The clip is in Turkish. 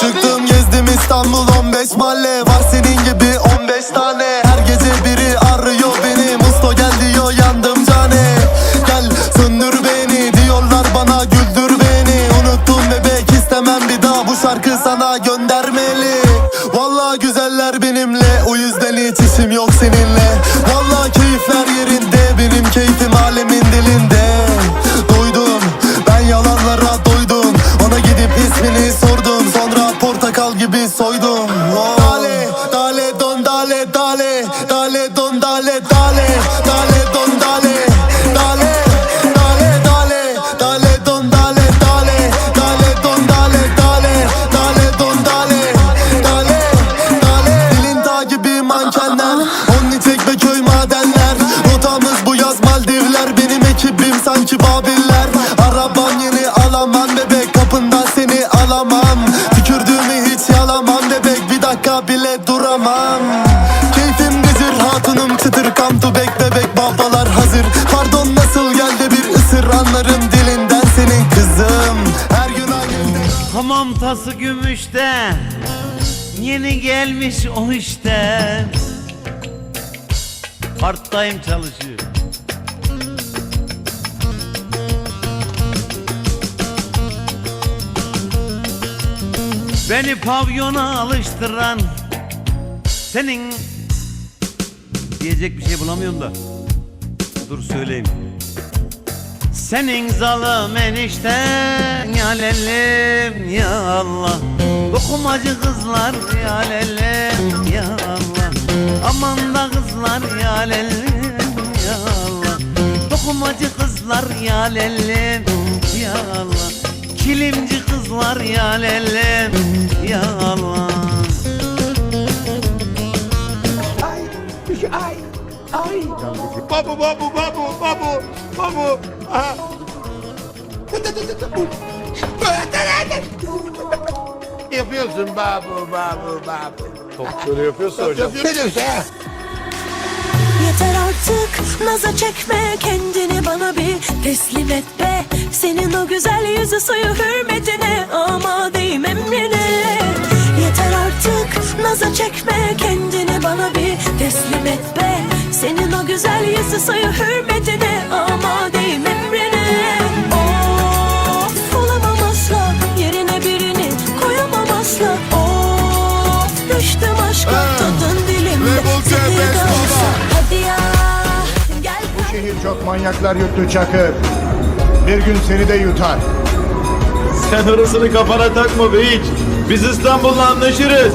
Çıktım gezdim İstanbul 15 mahalle işim yok seninle. Vallahi keyifler yerinde Benim keyfim alemin dilinde. Doydum ben yalanlara doydum. Ona gidip ismini sordum. Sonra portakal gibi soydum. Oh. Dale, dale, don, dale, dale Dale, Hamam tası gümüşte Yeni gelmiş o işte Part time çalışıyor. Beni pavyona alıştıran Senin. Diyecek bir şey bulamıyorum da. Dur söyleyeyim senin zalim enişten ya lellim ya Allah. Dokumacı kızlar ya lellim ya Allah. Aman da kızlar ya lellim ya Allah. Dokumacı kızlar ya lellim ya Allah. Kilimci kızlar ya Babu babu babu babu babu. Aha. Yapıyorsun babu babu babu. Böyle yapıyorsa hocam. Ne diyorsun ha? Yeter artık naza çekme kendini bana bir teslim et be Senin o güzel yüzü suyu hürmetine amadeyim emrine Yeter artık naza çekme kendini bana bir teslim et be Senin o güzel yüzü suyu hürmetine amadeyim emrine Of olamam asla yerine birini koyamam asla Of düştüm aşka Ha, tadın dilimde ve bu Seni köpek de baba. olsa Hadi ya gel Bu şehir çok manyaklar yuttu Çakır. Bir gün seni de yutar. Sen orasını kafana takma be hiç. Biz İstanbul'la anlaşırız.